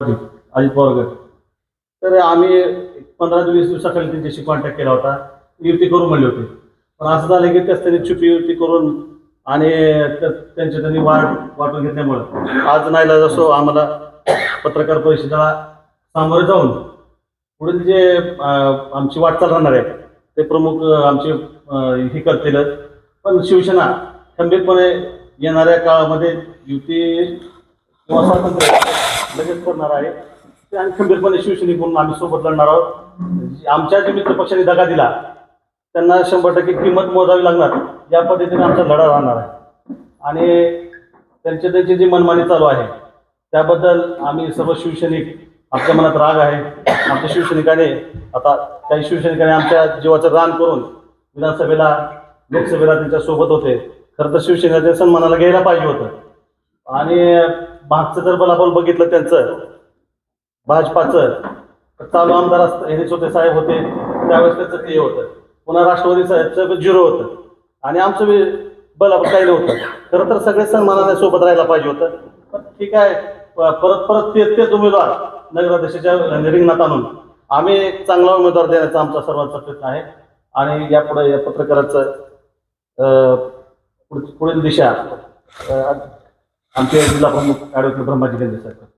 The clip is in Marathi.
अजित पवार तर आम्ही पंधरा ते वीस दिवसाखाली त्यांच्याशी कॉन्टॅक्ट केला होता. युती करू म्हणले होते. पण असं झालं की त्याच त्यांनी छुपी युती करून आणि त्यांच्या त्यांनी वाट वाटून घेतल्यामुळं आज नाहीला जसो आम्हाला पत्रकार परिषदेला सामोरे जाऊन पुढील जे आमची वाटचाल राहणार आहे ते प्रमुख आमचे हे करतील. पण शिवसेना खंबीरपणे येणाऱ्या काळामध्ये युती किंवा स्वातंत्र्य लगेच करणार आहे. ते आणि खंबीरपणे शिवसैनिक म्हणून आम्ही सोबत लढणार आहोत. आमच्या जे मित्र पक्षाने दगा दिला त्यांना शंभर टक्के किंमत मोजावी लागणार. या पद्धतीने आमचा लढा राहणार आहे. आणि त्यांचे त्यांची जी मनमानी चालू आहे त्याबद्दल आम्ही सर्व शिवसैनिक आमच्या मनात राग आहे. आमच्या शिवसैनिकाने आता काही शिवसैनिकांनी आमच्या जीवाचं रान करून विधानसभेला लोकसभेला त्यांच्यासोबत होते. खरं तर शिवसेनेच्या सन्मानाला घ्यायला पाहिजे होतं. आणि मागचं जर बलाबल बघितलं त्यांचं भाजपाचं चालू आमदार असत हेच होते साहेब होते त्यावेळेस त्याचं ते होतं. पुन्हा राष्ट्रवादी साहेबचं झिरो होतं. आणि आमचं बी बलाबल काही नव्हतं. खरं तर सगळे सन्मानाने सोबत राहायला पाहिजे होतं. पण ठीक आहे परत परत तेच तेच उमेदवार नगराध्यक्षाच्या म्हणजे रिंगणात आणून. आम्ही एक चांगला उमेदवार देण्याचा आमचा सर्वांचा प्रयत्न आहे. आणि यापुढे या पत्रकाराचं पुढ- पुढील दिशा आमचे जिल्हा प्रमुख ॲडव्होकेट ब्रह्माजी गांधी साहेब